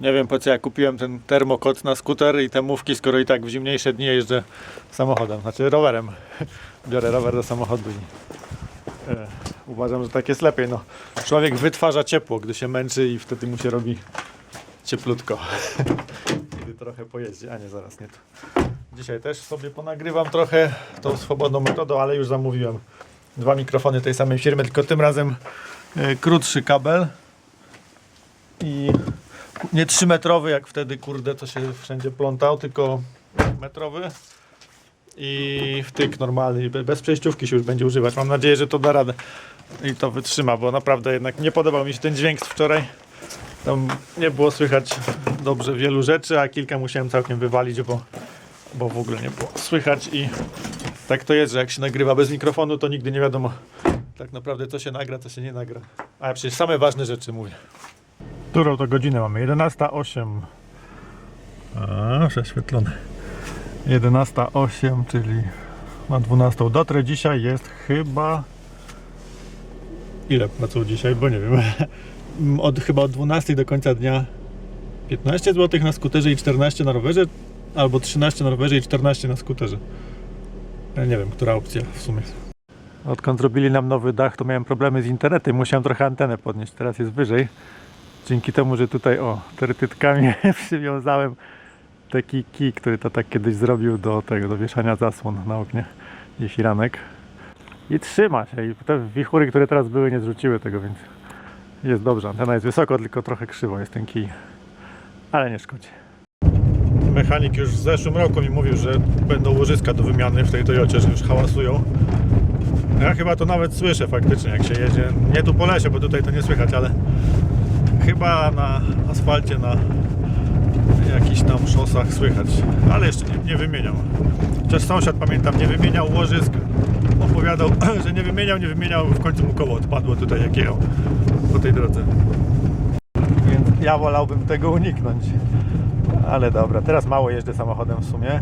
Nie wiem po co ja kupiłem ten termokot na skuter i te mówki, skoro i tak w zimniejsze dni jeżdżę samochodem, znaczy rowerem. Biorę rower do samochodu i e, uważam, że tak jest lepiej. No, człowiek wytwarza ciepło, gdy się męczy i wtedy mu się robi cieplutko. Gdy trochę pojeździ, a nie zaraz nie. Dzisiaj też sobie ponagrywam trochę tą swobodną metodą, ale już zamówiłem dwa mikrofony tej samej firmy, tylko tym razem e, krótszy kabel i nie 3 metrowy, jak wtedy, kurde, to się wszędzie plątał, tylko metrowy i wtyk normalny, bez przejściówki się już będzie używać. Mam nadzieję, że to da radę i to wytrzyma, bo naprawdę jednak nie podobał mi się ten dźwięk z wczoraj. Tam nie było słychać dobrze wielu rzeczy, a kilka musiałem całkiem wywalić, bo, bo w ogóle nie było słychać i tak to jest, że jak się nagrywa bez mikrofonu, to nigdy nie wiadomo tak naprawdę co się nagra, co się nie nagra. A ja przecież same ważne rzeczy mówię. Którą to godzinę mamy? 11.08. A, prześwietlone. 11.08, czyli na 12 dotrę. Dzisiaj jest chyba... Ile płacą dzisiaj? Bo nie wiem. Od, chyba od 12 do końca dnia 15 zł na skuterze i 14 na rowerze, albo 13 na rowerze i 14 na skuterze. Ja nie wiem, która opcja w sumie. Odkąd zrobili nam nowy dach, to miałem problemy z internetem. Musiałem trochę antenę podnieść. Teraz jest wyżej. Dzięki temu, że tutaj o, terytytkami przywiązałem taki kij, który to tak kiedyś zrobił do tego, do wieszania zasłon na oknie i firanek. I trzyma się. I te wichury, które teraz były, nie zrzuciły tego, więc jest dobrze. Antena jest wysoko, tylko trochę krzywo jest ten kij. Ale nie szkodzi. Mechanik już w zeszłym roku mi mówił, że będą łożyska do wymiany w tej Toyocie, że już hałasują. Ja chyba to nawet słyszę faktycznie, jak się jedzie. Nie tu po lesie, bo tutaj to nie słychać, ale chyba na asfalcie, na jakichś tam szosach słychać. Ale jeszcze nie, nie wymieniał. Chociaż sąsiad, pamiętam, nie wymieniał łożysk. Opowiadał, że nie wymieniał, nie wymieniał, w końcu mu koło odpadło tutaj, jak jechał po tej drodze. Więc ja wolałbym tego uniknąć. Ale dobra, teraz mało jeżdżę samochodem w sumie.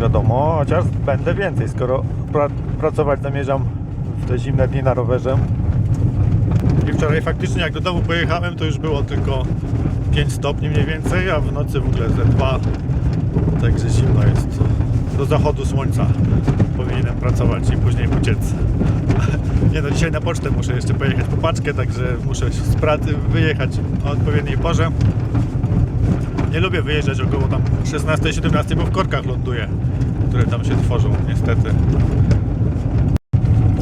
Wiadomo, chociaż będę więcej, skoro pra pracować zamierzam w te zimne dni na rowerze. I wczoraj faktycznie jak do domu pojechałem, to już było tylko 5 stopni mniej więcej, a w nocy w ogóle ze 2. Także zimno jest. Do zachodu słońca powinienem pracować i później uciec. Nie no, dzisiaj na pocztę muszę jeszcze pojechać po paczkę, także muszę z pracy wyjechać o odpowiedniej porze. Nie lubię wyjeżdżać około tam 16-17, bo w korkach ląduję, które tam się tworzą niestety.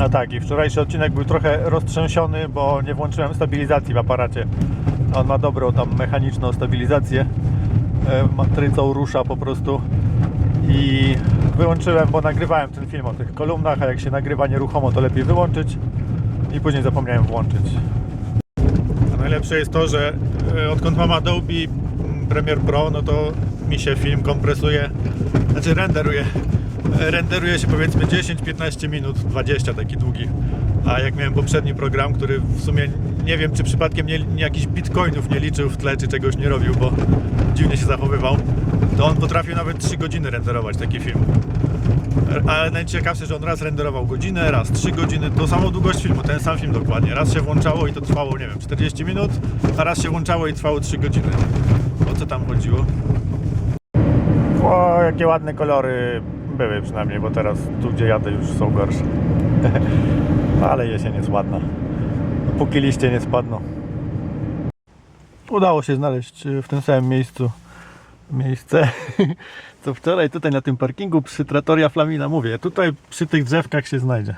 A tak, i wczorajszy odcinek był trochę roztrzęsiony, bo nie włączyłem stabilizacji w aparacie. On ma dobrą tam mechaniczną stabilizację. E, Matrycą rusza po prostu. I wyłączyłem, bo nagrywałem ten film o tych kolumnach, a jak się nagrywa nieruchomo, to lepiej wyłączyć. I później zapomniałem włączyć. A najlepsze jest to, że e, odkąd mam Adobe Premiere Pro, no to mi się film kompresuje, znaczy renderuje. Renderuje się powiedzmy 10-15 minut, 20 taki długi. A jak miałem poprzedni program, który w sumie nie wiem, czy przypadkiem nie, nie bitcoinów nie liczył w tle, czy czegoś nie robił, bo dziwnie się zachowywał, to on potrafił nawet 3 godziny renderować taki film. Ale najciekawsze, że on raz renderował godzinę, raz 3 godziny, tą samą długość filmu, ten sam film dokładnie. Raz się włączało i to trwało, nie wiem, 40 minut, a raz się włączało i trwało 3 godziny. O co tam chodziło? O, jakie ładne kolory były przynajmniej, bo teraz tu gdzie jadę już są gorsze. Ale jesień jest ładna. Póki liście nie spadną. Udało się znaleźć y, w tym samym miejscu miejsce, co wczoraj tutaj na tym parkingu przy Trattoria Flamina. Mówię, tutaj przy tych drzewkach się znajdzie.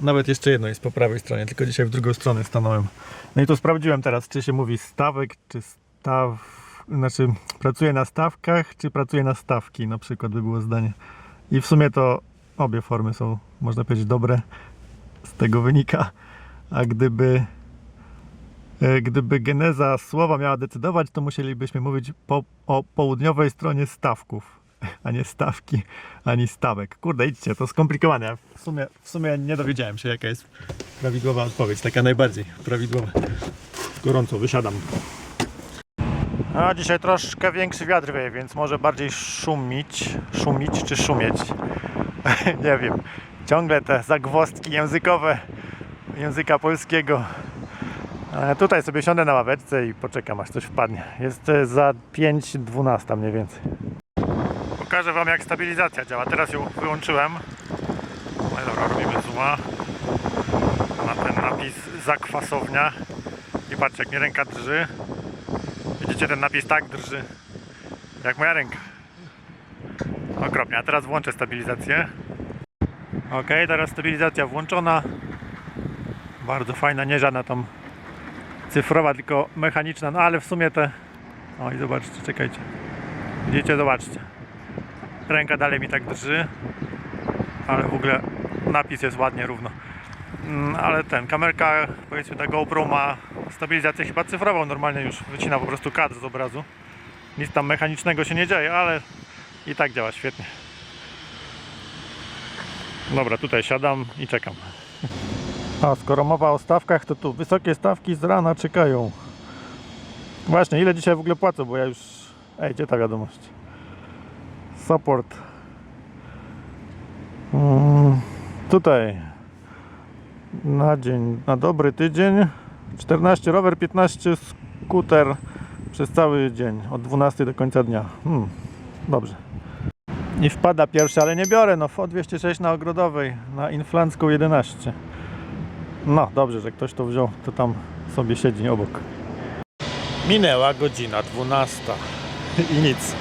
Nawet jeszcze jedno jest po prawej stronie, tylko dzisiaj w drugą stronę stanąłem. No i to sprawdziłem teraz, czy się mówi stawek, czy staw... Znaczy, pracuję na stawkach, czy pracuję na stawki, na przykład by było zdanie. I w sumie to obie formy są, można powiedzieć, dobre. Z tego wynika. A gdyby E, Gdyby geneza słowa miała decydować, to musielibyśmy mówić po, o południowej stronie stawków, a nie stawki, ani stawek. Kurde, idźcie, to skomplikowane. W sumie, w sumie nie dowiedziałem się, jaka jest prawidłowa odpowiedź, taka najbardziej prawidłowa. Gorąco, wysiadam. A dzisiaj troszkę większy wiatr wieje, więc może bardziej szumić, szumić czy szumieć. nie wiem. Ciągle te zagwozdki językowe języka polskiego Tutaj sobie siądę na ławeczce i poczekam aż coś wpadnie. Jest e, za 5.12 mniej więcej. Pokażę Wam jak stabilizacja działa. Teraz ją wyłączyłem. No dobra, robimy zooma. Ma ten napis zakwasownia. I patrzcie jak mi ręka drży. Widzicie ten napis tak drży. Jak moja ręka. Okropnie. A teraz włączę stabilizację. Ok, teraz stabilizacja włączona. Bardzo fajna, nie żadna tam cyfrowa, tylko mechaniczna, no ale w sumie te... O i zobaczcie, czekajcie. Widzicie, zobaczcie. Ręka dalej mi tak drży, ale w ogóle napis jest ładnie równo. Mm, Ale ten, kamerka, powiedzmy ta GoPro ma stabilizację chyba cyfrową, normalnie już wycina po prostu kadr z obrazu. Nic tam mechanicznego się nie dzieje, ale i tak działa świetnie. Dobra, tutaj siadam i czekam. A skoro mowa o stawkach, to tu wysokie stawki z rana czekają. Właśnie, ile dzisiaj w ogóle płacę, bo ja już... Ej, gdzie ta wiadomość? Support. Mm, tutaj. Na dzień, na dobry tydzień. 14 rower, 15 skuter przez cały dzień, od 12 do końca dnia. Hmm, dobrze. I wpada pierwszy, ale nie biorę, no FO 206 na Ogrodowej, na Inflancką 11. No, dobrze, że ktoś to wziął, to tam sobie siedzi obok. Minęła godzina 12 i nic.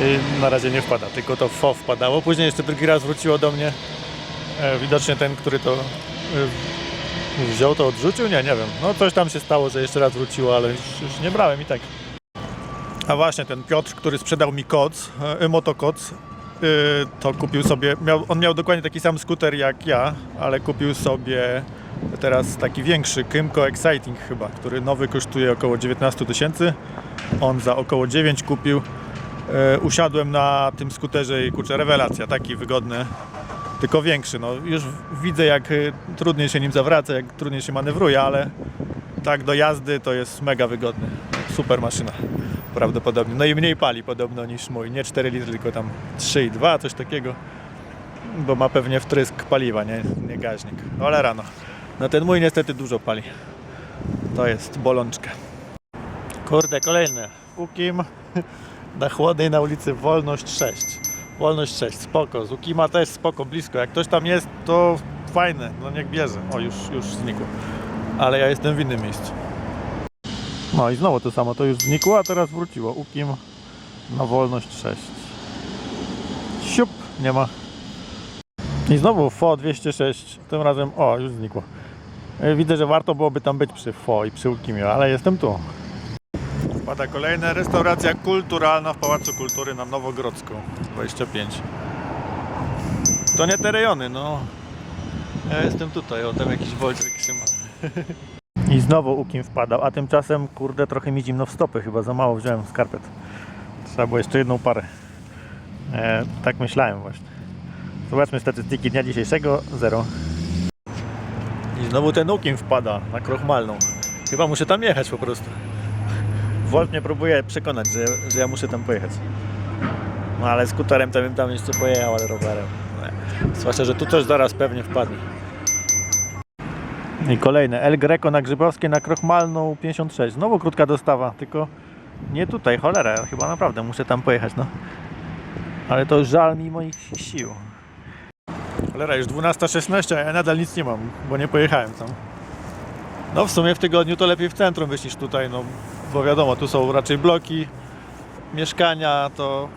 I na razie nie wpada, tylko to FO wpadało. Później jeszcze drugi raz wróciło do mnie. E, widocznie ten, który to e, wziął, to odrzucił? Nie, nie wiem. No coś tam się stało, że jeszcze raz wróciło, ale już, już nie brałem i tak. A właśnie ten Piotr, który sprzedał mi koc, e, motokoc, e, to kupił sobie, miał, on miał dokładnie taki sam skuter jak ja, ale kupił sobie teraz taki większy, Kymco Exciting chyba, który nowy kosztuje około 19 tysięcy. On za około 9 kupił. E, usiadłem na tym skuterze i kurczę, rewelacja, taki wygodny, tylko większy. No, już widzę jak y, trudniej się nim zawraca, jak trudniej się manewruje, ale tak do jazdy to jest mega wygodny. Super maszyna prawdopodobnie. No i mniej pali podobno niż mój. Nie 4 litry, tylko tam 3,2, coś takiego. Bo ma pewnie wtrysk paliwa, nie, nie gaźnik. Ale rano. No ten mój niestety dużo pali. To jest bolączka. Kurde, kolejne. Ukim na chłodnej na ulicy Wolność 6. Wolność 6, spoko. Z Ukima też spoko, blisko. Jak ktoś tam jest, to fajne. No niech bierze. O, już, już znikło. Ale ja jestem w innym miejscu. No i znowu to samo, to już znikło, a teraz wróciło. Ukim na wolność 6. Siup, nie ma. I znowu FO 206, tym razem, o, już znikło. E, Widzę, że warto byłoby tam być przy FO i przy Ukimie, ale jestem tu. Pada kolejna restauracja kulturalna w Pałacu Kultury na Nowogrodzką 25. To nie te rejony, no. Ja jestem tutaj, o tam jakiś Wojtek Szyman. I znowu Ukim wpadał, a tymczasem kurde trochę mi zimno w stopy, chyba za mało wziąłem skarpet. Trzeba było jeszcze jedną parę. E, tak myślałem właśnie. Zobaczmy statystyki dnia dzisiejszego, zero. I znowu ten Ukim wpada na Krochmalną. Chyba muszę tam jechać po prostu. Volt mnie próbuje przekonać, że, że ja muszę tam pojechać. No ale skuterem to bym tam jeszcze pojechał, ale rowerem. Zwłaszcza, że tu też zaraz pewnie wpadnie. I kolejne. El Greco na Grzybowskiej na Krochmalną 56. Znowu krótka dostawa, tylko nie tutaj, cholera, ja chyba naprawdę muszę tam pojechać, no. Ale to żal mi moich sił. Cholera, już 12.16, a ja nadal nic nie mam, bo nie pojechałem tam. No w sumie w tygodniu to lepiej w centrum być niż tutaj, no bo wiadomo, tu są raczej bloki, mieszkania, to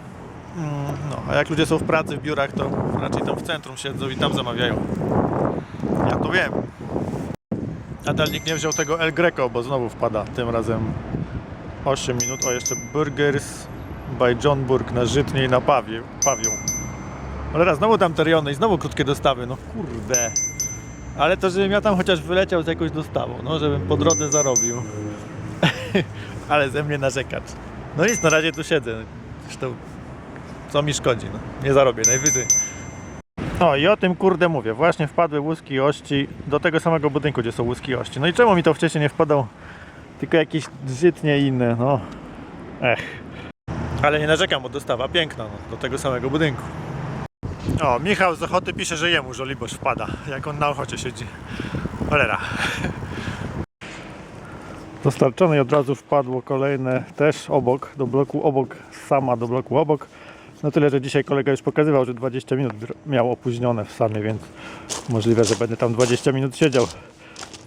mm, no, a jak ludzie są w pracy, w biurach, to raczej tam w centrum siedzą i tam zamawiają. Ja to wiem. Nadal nikt nie wziął tego El Greco, bo znowu wpada tym razem 8 minut. O, jeszcze Burgers by John Burg na Żytniej na Pawie, Pawią. Ale raz, znowu tam te rejony i znowu krótkie dostawy, no kurde. Ale to, żebym ja tam chociaż wyleciał z jakąś dostawą, no żebym po drodze zarobił. Ale ze mnie narzekacz. No nic, na razie tu siedzę. Zresztą, co mi szkodzi, no. Nie zarobię, najwyżej. O i o tym kurde mówię. Właśnie wpadły łuski ości do tego samego budynku, gdzie są łuski ości. No i czemu mi to wcześniej nie wpadał? Tylko jakieś żytnie inne, no. Ech. Ale nie narzekam, bo dostawa piękna, no, do tego samego budynku. O, Michał z Ochoty pisze, że jemu Żoliborz wpada, jak on na Ochocie siedzi. Cholera. Dostarczone i od razu wpadło kolejne też obok, do bloku obok, sama do bloku obok. No tyle, że dzisiaj kolega już pokazywał, że 20 minut miał opóźnione w samie, więc możliwe, że będę tam 20 minut siedział.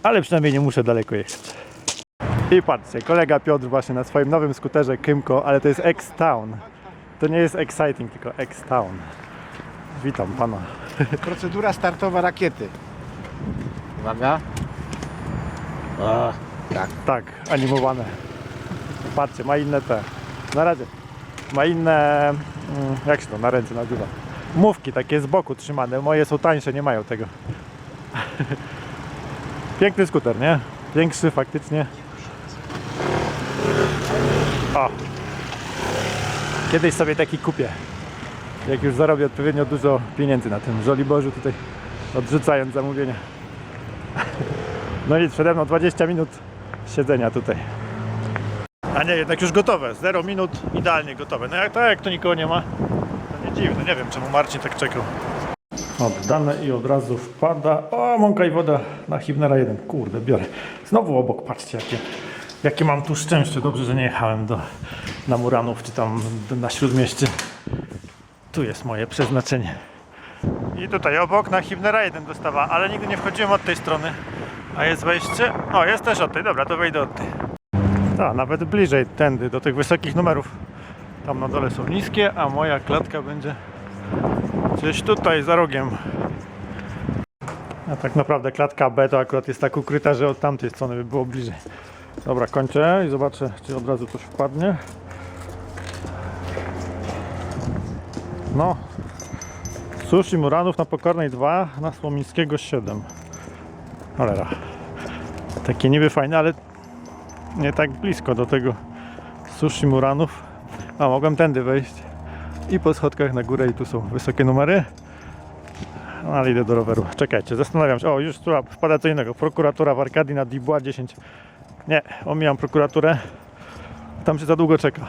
Ale przynajmniej nie muszę daleko jechać. I patrzcie, kolega Piotr właśnie na swoim nowym skuterze Kymko, ale to jest X-Town. To nie jest Exciting, tylko X-Town. Witam pana. Procedura startowa rakiety. Uwaga. tak. Tak, animowane. Patrzcie, ma inne te. Na razie. Ma inne. mm, Jak się to na ręce nazywa? Mówki takie z boku trzymane. Moje są tańsze, nie mają tego. Piękny skuter, nie? Większy faktycznie. O! Kiedyś sobie taki kupię. Jak już zarobię odpowiednio dużo pieniędzy na tym Żoliborzu tutaj odrzucając zamówienia. No i przede mną 20 minut siedzenia tutaj. A nie, jednak już gotowe. 0 minut, idealnie gotowe. No jak tak, jak to nikogo nie ma, to nie dziwne. Nie wiem, czemu Marcin tak czekał. Oddane i od razu wpada. O, mąka i woda na Hibnera 1. Kurde, biorę. Znowu obok, patrzcie jakie, jakie mam tu szczęście. Dobrze, że nie jechałem do, na Muranów czy tam na Śródmieście. Tu jest moje przeznaczenie. I tutaj obok na Hibnera 1 dostawa, ale nigdy nie wchodziłem od tej strony. A jest wejście? O, jest też od tej, dobra, to wejdę od tej. Tak, nawet bliżej tędy, do tych wysokich numerów. Tam na dole są niskie, a moja klatka będzie gdzieś tutaj za rogiem. A tak naprawdę klatka B to akurat jest tak ukryta, że od tamtej strony by było bliżej. Dobra, kończę i zobaczę, czy od razu coś wpadnie. No, Sushi Muranów na Pokornej 2, na Słomińskiego 7. Cholera. Takie niby fajne, ale nie tak blisko do tego Sushi Muranów. A, mogłem tędy wejść i po schodkach na górę i tu są wysokie numery. No, ale idę do roweru. Czekajcie, zastanawiam się. O, już tu wpada co innego. Prokuratura w Arkadii na Dibła 10. Nie, omijam prokuraturę. Tam się za długo czeka.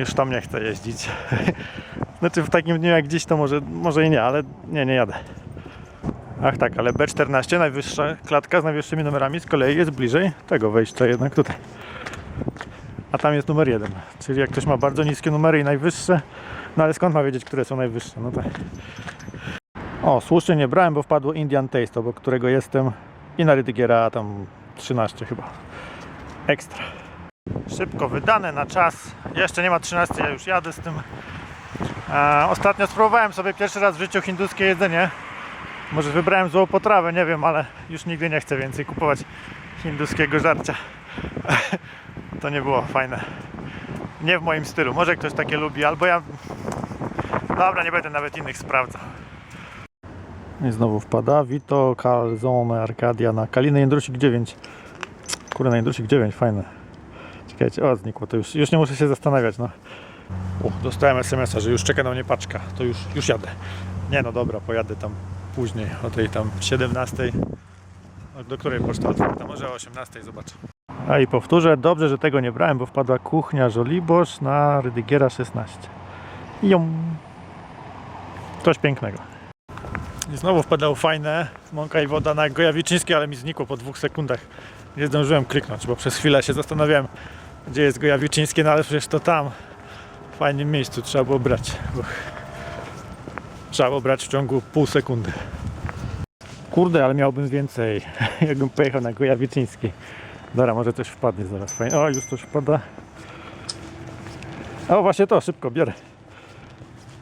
Już tam nie chcę jeździć. Znaczy w takim dniu jak dziś to może, może i nie, ale nie, nie jadę. Ach tak, ale B14, najwyższa klatka z najwyższymi numerami z kolei jest bliżej tego wejścia jednak tutaj. A tam jest numer 1, czyli jak ktoś ma bardzo niskie numery i najwyższe, no ale skąd ma wiedzieć, które są najwyższe, no tak. O, słusznie nie brałem, bo wpadło Indian Taste, obok którego jestem i na Rydygiera tam 13 chyba. Ekstra. Szybko wydane na czas. Jeszcze nie ma 13, ja już jadę z tym. E, ostatnio spróbowałem sobie pierwszy raz w życiu hinduskie jedzenie. Może wybrałem złą potrawę, nie wiem, ale już nigdy nie chcę więcej kupować hinduskiego żarcia. to nie było fajne. Nie w moim stylu. Może ktoś takie lubi, albo ja. Dobra, nie będę nawet innych sprawdzał. I znowu wpada Vito Calzone Arcadia na Kaliny Jędrusik 9. Kurde, na Jędrusik 9, fajne. Czekajcie, o znikło, to już, już nie muszę się zastanawiać, no. U, dostałem SMS-a, że już czeka na mnie paczka, to już, już jadę. Nie no dobra, pojadę tam później, o tej tam 17. O, Do której poczta otwarta? Może o 18 zobaczę. A i powtórzę, dobrze, że tego nie brałem, bo wpadła kuchnia Żoliborz na Rydygiera 16. Jum. Coś pięknego. I znowu wpadało fajne mąka i woda na Gojawiczyńskie, ale mi znikło po dwóch sekundach. Nie zdążyłem kliknąć, bo przez chwilę się zastanawiałem, gdzie jest Gojawiczyńskie, no ale przecież to tam, w fajnym miejscu, trzeba było brać. Bo... Trzeba było brać w ciągu pół sekundy. Kurde, ale miałbym więcej, jakbym pojechał na Gojawiczyński. Dobra, może coś wpadnie zaraz. Fajnie. O, już coś wpada. O, właśnie to, szybko, biorę.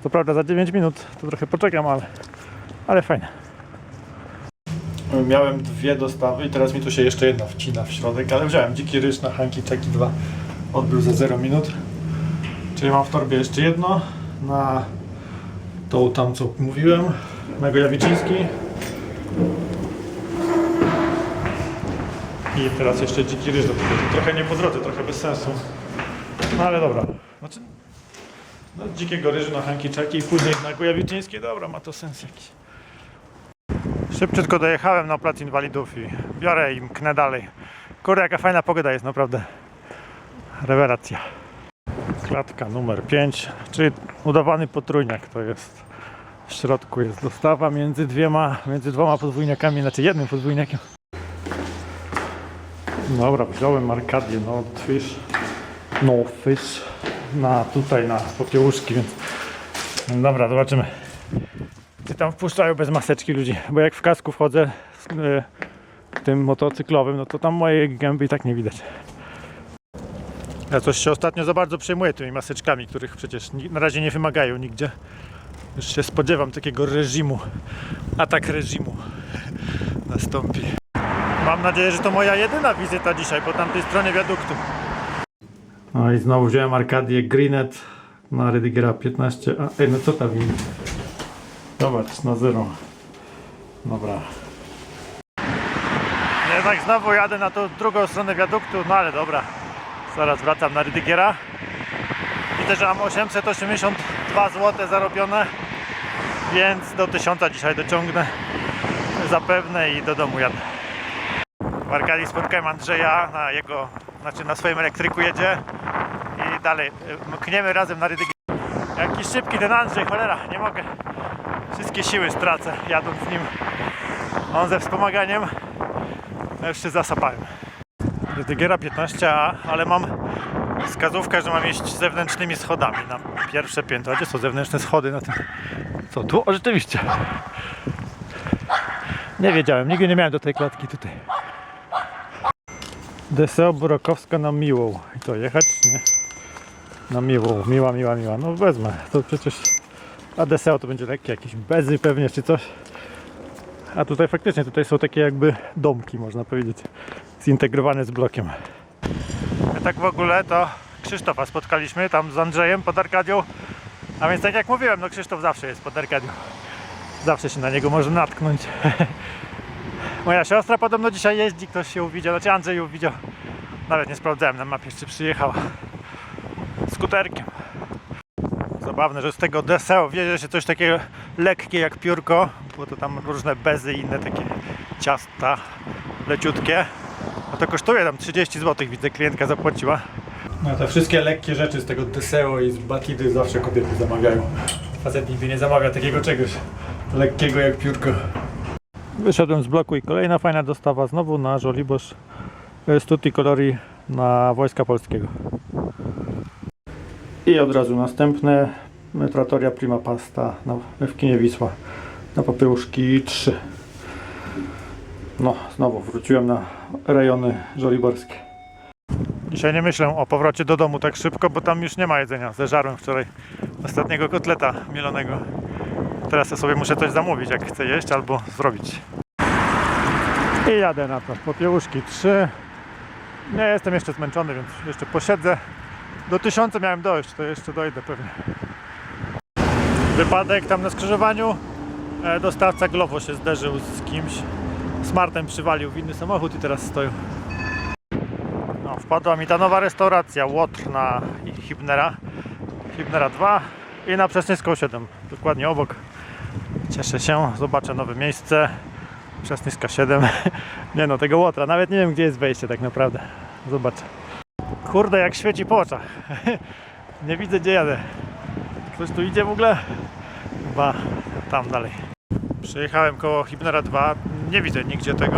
Co prawda za 9 minut, to trochę poczekam, ale, ale fajnie. Miałem dwie dostawy i teraz mi tu się jeszcze jedna wcina w środek, ale wziąłem dziki ryż na Hanki Czeki 2. Odbył za 0 minut. Czyli mam w torbie jeszcze jedno na tą tam co mówiłem, na Gojawiczyński. I teraz jeszcze dziki ryż do tego. Trochę nie po drodze, trochę bez sensu. No ale dobra. Znaczy, no, dzikiego ryżu na Hanki Czeki i później na Gojawiczyńskiej. Dobra, ma to sens jakiś. Szybciutko dojechałem na plac inwalidów i biorę i mknę dalej. Kurde, jaka fajna pogoda jest, naprawdę. Rewelacja. Klatka numer 5, czyli udawany potrójniak to jest. W środku jest dostawa między dwiema, między dwoma podwójniakami, znaczy jednym podwójniakiem. Dobra, wziąłem Arkadię Nordfish, Northfish na tutaj na popiełuszki, więc dobra, zobaczymy. Czy tam wpuszczają bez maseczki ludzi, bo jak w kasku wchodzę e, tym motocyklowym, no to tam mojej gęby i tak nie widać. Ja coś się ostatnio za bardzo przejmuję tymi maseczkami, których przecież na razie nie wymagają nigdzie. Już się spodziewam takiego reżimu, atak reżimu nastąpi. Mam nadzieję, że to moja jedyna wizyta dzisiaj po tamtej stronie wiaduktu. No i znowu wziąłem Arkadię Greenet na Redigera 15. A, ej, no co tam win? Zobacz, na zero. Dobra. Jednak znowu jadę na tą drugą stronę wiaduktu, no ale dobra. Zaraz wracam na Rydygiera. Widzę, że mam 882 zł zarobione, więc do 1000 dzisiaj dociągnę zapewne i do domu jadę. W Arkadii spotkałem Andrzeja na jego, znaczy na swoim elektryku jedzie i dalej mkniemy razem na Rydygiera. Jaki szybki ten Andrzej, cholera, nie mogę. Wszystkie siły stracę jadąc z nim. On ze wspomaganiem. Już się zasapałem. Rydygiera 15A, ale mam wskazówkę, że mam iść zewnętrznymi schodami na pierwsze piętro. Gdzie są zewnętrzne schody na tym? Co tu? O, rzeczywiście. Nie wiedziałem, nigdy nie miałem do tej klatki tutaj. Deseo Burokowska na Miłą. I to jechać? Nie. Na Miłą. Miła, miła, miła. No wezmę. To przecież... A Deseo to będzie lekkie, jakieś bezy pewnie, czy coś. A tutaj faktycznie, tutaj są takie jakby domki, można powiedzieć. Zintegrowane z blokiem. Tak w ogóle to Krzysztofa spotkaliśmy tam z Andrzejem pod Arkadią. A więc tak jak mówiłem, no Krzysztof zawsze jest pod Arkadią. Zawsze się na niego może natknąć. Moja siostra podobno dzisiaj jeździ, ktoś ją widział, znaczy Andrzej ją widział. Nawet nie sprawdzałem na mapie, czy przyjechała skuterkiem. Zabawne, że z tego deseo wiezie się coś takiego lekkie jak piórko, bo to tam różne bezy i inne takie ciasta leciutkie. A to kosztuje tam 30 zł, widzę klientka zapłaciła. No te wszystkie lekkie rzeczy z tego deseo i z batidy zawsze kobiety zamawiają. Facet nigdy nie zamawia takiego czegoś lekkiego jak piórko. Wyszedłem z bloku i kolejna fajna dostawa znowu na Żoliborz z Tutti Colori na Wojska Polskiego. I od razu następne Trattoria Prima Pasta na, w kinie Wisła na Popiełuszki 3. No, znowu wróciłem na rejony żoliborskie. Dzisiaj nie myślę o powrocie do domu tak szybko, bo tam już nie ma jedzenia. Zeżarłem wczoraj ostatniego kotleta mielonego. Teraz ja sobie muszę coś zamówić, jak chcę jeść albo zrobić. I jadę na to. Popiełuszki 3. Nie jestem jeszcze zmęczony, więc jeszcze posiedzę. Do tysiąca miałem dojść, to jeszcze dojdę pewnie. Wypadek tam na skrzyżowaniu. E, Dostawca Glovo się zderzył z kimś. Smartem przywalił w inny samochód i teraz stoją. No, wpadła mi ta nowa restauracja Łotr na Hibnera. Hibnera 2 i na Przesnyską 7. Dokładnie obok. Cieszę się, zobaczę nowe miejsce. Przesnyska 7. Nie no, tego Łotra. Nawet nie wiem gdzie jest wejście tak naprawdę. Zobaczę. Kurde, jak świeci po oczach. Nie widzę gdzie jadę. Ktoś tu idzie w ogóle? Chyba tam dalej. Przyjechałem koło Hibnera 2. Nie widzę nigdzie tego.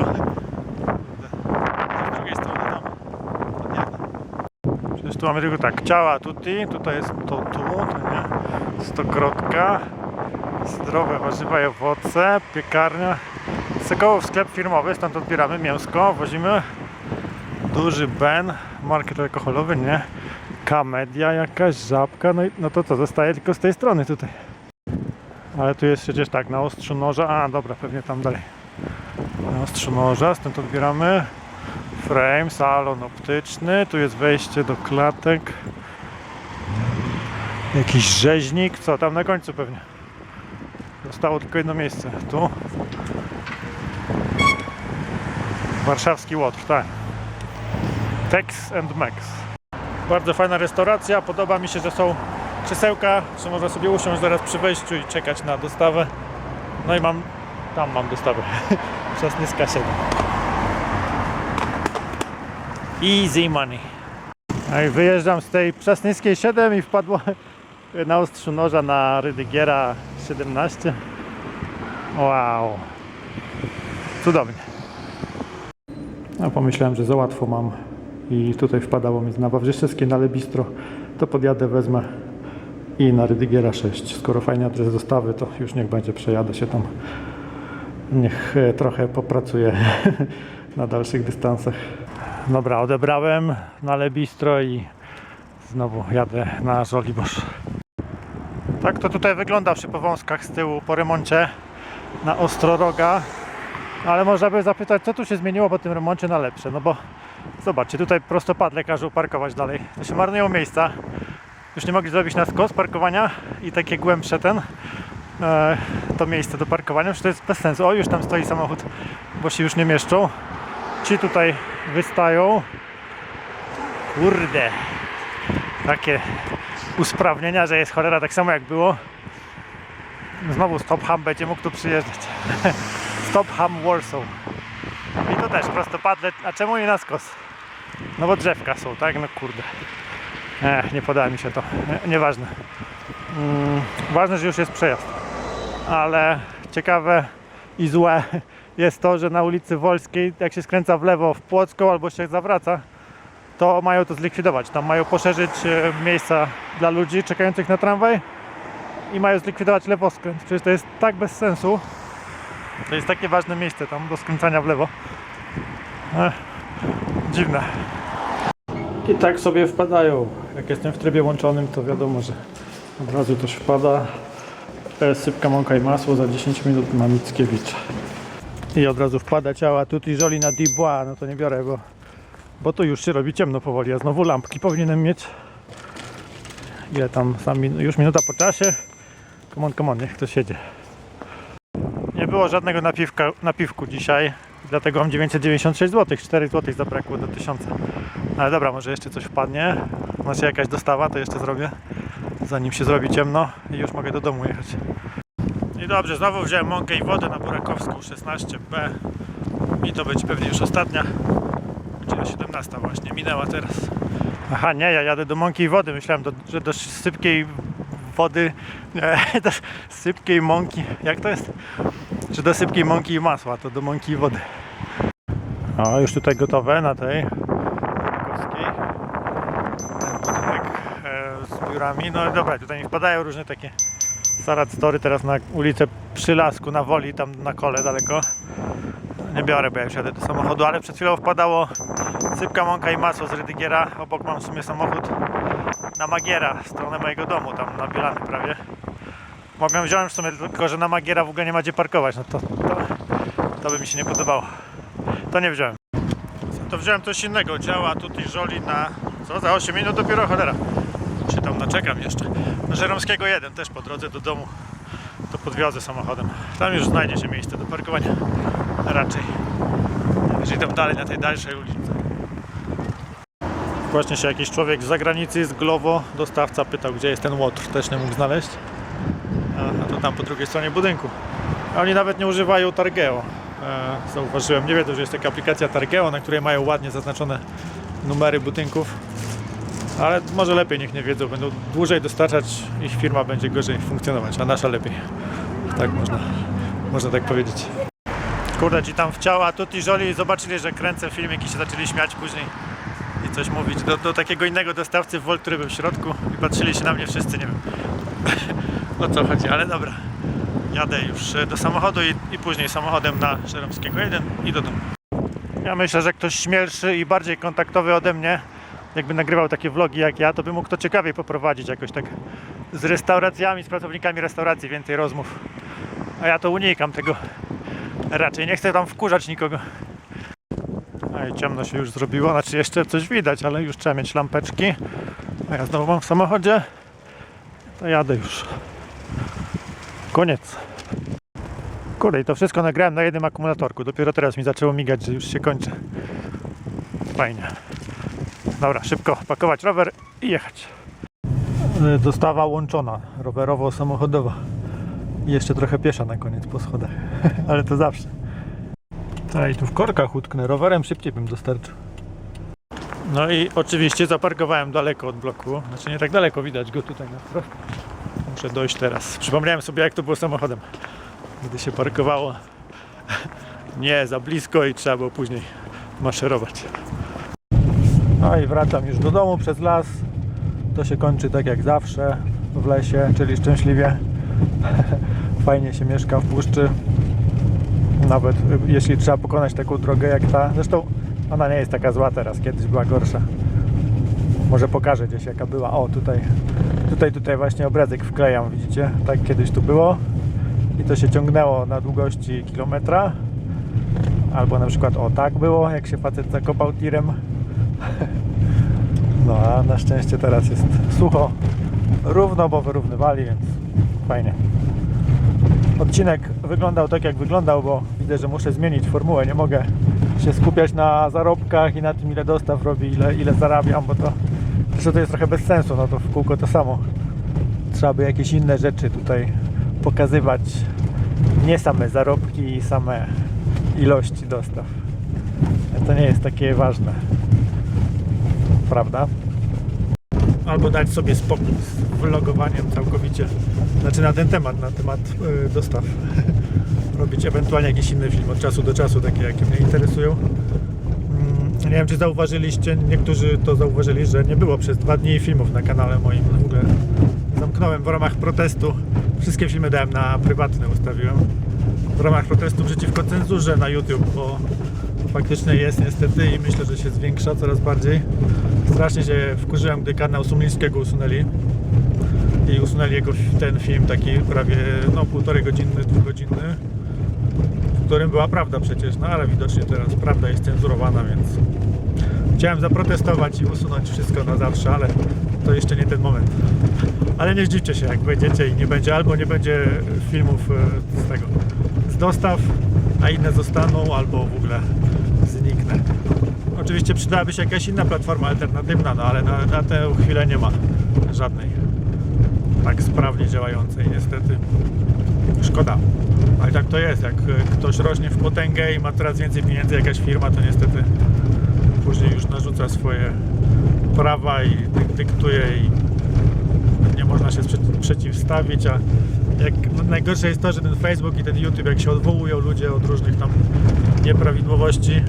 Z drugiej strony tam. Przecież tu mamy tylko tak, ciała tutaj, tutaj jest to tu, to nie. Stokrotka, zdrowe warzywa i owoce, piekarnia. Sokołów sklep firmowy, stąd odbieramy mięsko, wozimy. Duży Ben, market alkoholowy, nie. Kamedia jakaś, żabka, no i no to co, zostaje tylko z tej strony tutaj. Ale tu jest przecież tak, na ostrzu noża, a dobra, pewnie tam dalej. Na ostrzu noża, stąd odbieramy. Frame, salon optyczny, tu jest wejście do klatek. Jakiś rzeźnik, co tam na końcu pewnie. Zostało tylko jedno miejsce, tu. Warszawski Łotr, tak. Tex and Max. Bardzo fajna restauracja, podoba mi się, że są krzesełka, że można sobie usiąść zaraz przy wejściu i czekać na dostawę. No i mam, tam mam dostawę, Nyska 7. Easy money. No i wyjeżdżam z tej Przasnyskiej 7 i wpadło na ostrzu noża na Rydygiera 17. Wow. Cudownie. No, pomyślałem, że za łatwo mam i tutaj wpadało mi na Wawrzyszewskie, na Lebistro, to podjadę, wezmę i na Rydygiera 6. Skoro fajny adres dostawy, to już niech będzie, przejadę się tam. Niech e, trochę popracuję na dalszych dystansach. Dobra, odebrałem na Lebistro i znowu jadę na Żoliborz. Tak to tutaj wygląda przy powązkach z tyłu po remoncie na Ostroroga. Ale można by zapytać, co tu się zmieniło po tym remoncie na lepsze. No bo zobaczcie, tutaj prostopadle każą parkować dalej. To się marnują miejsca. Już nie mogli zrobić na skos parkowania i takie głębsze ten to miejsce do parkowania, już to jest bez sensu. O, już tam stoi samochód, bo się już nie mieszczą. Ci tutaj wystają. Kurde. Takie usprawnienia, że jest cholera tak samo jak było. Znowu Stop Ham będzie mógł tu przyjeżdżać. Stop Ham Warsaw. I to też prostopadle. A czemu nie na skos? No bo drzewka są, tak? No kurde. Ech, nie podoba mi się to. Nie, nieważne. Mm, ważne, że już jest przejazd. Ale ciekawe i złe jest to, że na ulicy Wolskiej, jak się skręca w lewo w Płocką albo się zawraca, to mają to zlikwidować. Tam mają poszerzyć e, miejsca dla ludzi czekających na tramwaj i mają zlikwidować lewoskręt. Przecież to jest tak bez sensu. To jest takie ważne miejsce tam do skręcania w lewo. Ech, dziwne. I tak sobie wpadają. Jak jestem w trybie łączonym, to wiadomo, że od razu też wpada. Sypka mąka i masło za 10 minut na Mickiewicz. I od razu wpada ciała tutti żoli na Dubois. No to nie biorę, bo, bo to już się robi ciemno powoli. A znowu lampki powinienem mieć. Ile tam sam min- już minuta po czasie. Come on, come on, niech ktoś jedzie. Nie było żadnego napiwka, napiwku dzisiaj, dlatego mam 996 zł, 4 zł zabrakło do 1000. Ale dobra, może jeszcze coś wpadnie, znaczy jakaś dostawa, to jeszcze zrobię, zanim się zrobi ciemno i już mogę do domu jechać. I dobrze, znowu wziąłem mąkę i wodę na Burakowską 16B i to będzie pewnie już ostatnia, czyli 17 właśnie, minęła teraz. Aha, nie, ja jadę do mąki i wody, myślałem, do, że do sypkiej wody, nie, do sypkiej mąki, jak to jest? Czy do sypkiej mąki i masła, to do mąki i wody. O, już tutaj gotowe na tej Krakowskiej. Ten budynek e, z biurami. No dobra, tutaj mi wpadają różne takie Sarat Story teraz na ulicę przy Lasku, na Woli, tam na kole daleko. Nie biorę, bo ja jadę do samochodu, ale przed chwilą wpadało sypka, mąka i masło z Rydygiera. Obok mam w sumie samochód na Magiera, w stronę mojego domu, tam na Bielany prawie. Mogłem wziąć w sumie, tylko że na Magiera w ogóle nie ma gdzie parkować, no to, to, to by mi się nie podobało. To nie wziąłem. To wziąłem coś innego, działa tutaj żoli na, co, za 8 minut dopiero, cholera. Czy tam naczekam jeszcze. Na Żeromskiego 1, też po drodze do domu, to podwiozę samochodem. Tam już znajdzie się miejsce do parkowania, raczej. Jeżeli tam dalej, na tej dalszej ulicy. Właśnie się jakiś człowiek z zagranicy, z Glovo, dostawca pytał, gdzie jest ten łotr, też nie mógł znaleźć. A, a to tam po drugiej stronie budynku. A oni nawet nie używają Targeo. E, zauważyłem, nie wiedzą, że jest taka aplikacja Targeo, na której mają ładnie zaznaczone numery budynków. Ale może lepiej niech nie wiedzą, będą dłużej dostarczać, ich firma będzie gorzej funkcjonować, a nasza lepiej. Tak można, można tak powiedzieć. Kurde, ci tam w ciała tutti żoli zobaczyli, że kręcę filmik i się zaczęli śmiać później i coś mówić do, do takiego innego dostawcy Volt, który był w środku i patrzyli się na mnie wszyscy, nie wiem o co chodzi, ale dobra. Jadę już e, do samochodu i, i później samochodem na Żeromskiego 1 i do domu. Ja myślę, że ktoś śmielszy i bardziej kontaktowy ode mnie, jakby nagrywał takie vlogi jak ja, to by mógł to ciekawiej poprowadzić jakoś tak z restauracjami, z pracownikami restauracji, więcej rozmów. A ja to unikam tego raczej, nie chcę tam wkurzać nikogo. I ciemno się już zrobiło, znaczy jeszcze coś widać, ale już trzeba mieć lampeczki. A ja znowu mam w samochodzie. To jadę już. Koniec. Kurde, i to wszystko nagrałem na jednym akumulatorku. Dopiero teraz mi zaczęło migać, że już się kończy. Fajnie. Dobra, szybko pakować rower i jechać. Dostawa łączona, rowerowo-samochodowa. I jeszcze trochę piesza na koniec po schodach. Ale to zawsze. Tak, i tu w korkach utknę. Rowerem szybciej bym dostarczył. No i oczywiście zaparkowałem daleko od bloku. Znaczy nie tak daleko, widać go tutaj na wprost. Muszę dojść teraz. Przypomniałem sobie jak to było samochodem. Gdy się parkowało nie za blisko i trzeba było później maszerować. No i wracam już do domu przez las. To się kończy tak jak zawsze w lesie, czyli szczęśliwie. Fajnie się mieszka w puszczy. Nawet jeśli trzeba pokonać taką drogę jak ta. Zresztą ona nie jest taka zła teraz, kiedyś była gorsza. Może pokażę gdzieś jaka była. O, tutaj, tutaj, tutaj właśnie obrazek wklejam, widzicie? Tak kiedyś tu było. I to się ciągnęło na długości kilometra. Albo na przykład o tak było, jak się facet zakopał tirem. No a na szczęście teraz jest sucho, równo, bo wyrównywali, więc fajnie. Odcinek wyglądał tak jak wyglądał, bo widzę, że muszę zmienić formułę. Nie mogę się skupiać na zarobkach i na tym ile dostaw robi, ile, ile zarabiam, bo to zresztą to jest trochę bez sensu, no to w kółko to samo. Trzeba by jakieś inne rzeczy tutaj pokazywać. Nie same zarobki i same ilości dostaw. To nie jest takie ważne. Prawda? Albo dać sobie spokój z vlogowaniem całkowicie. Znaczy na ten temat, na temat y, dostaw. Robić ewentualnie jakiś inny film od czasu do czasu, takie jakie mnie interesują. Mm, Nie wiem, czy zauważyliście, niektórzy to zauważyli, że nie było przez dwa dni filmów na kanale moim. W ogóle zamknąłem w ramach protestu. Wszystkie filmy dałem na prywatne, ustawiłem. W ramach protestu przeciwko cenzurze na YouTube, bo faktycznie jest niestety i myślę, że się zwiększa coraz bardziej. Strasznie się wkurzyłem, gdy kanał Sumlińskiego usunęli i usunęli jego ten film taki prawie no półtorej godzinny, dwugodzinny w którym była prawda przecież, no ale widocznie teraz prawda jest cenzurowana, więc chciałem zaprotestować i usunąć wszystko na zawsze, ale to jeszcze nie ten moment. Ale nie zdziwcie się, jak wejdziecie i nie będzie, albo nie będzie filmów e, z tego, z dostaw, a inne zostaną, albo w ogóle. Oczywiście przydałaby się jakaś inna platforma alternatywna, no ale na, na tę chwilę nie ma żadnej tak sprawnie działającej niestety. Szkoda. Ale tak to jest, jak e, ktoś rośnie w potęgę i ma coraz więcej pieniędzy, jakaś firma, to niestety później już narzuca swoje prawa i dy- dyktuje i nie można się przeciwstawić, a jak, no najgorsze jest to, że ten Facebook i ten YouTube, jak się odwołują ludzie od różnych tam nieprawidłowości,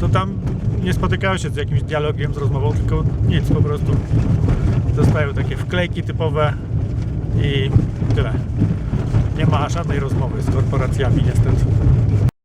to tam nie spotykają się z jakimś dialogiem, z rozmową, tylko nic, po prostu dostają takie wklejki typowe i tyle. Nie ma żadnej rozmowy z korporacjami niestety.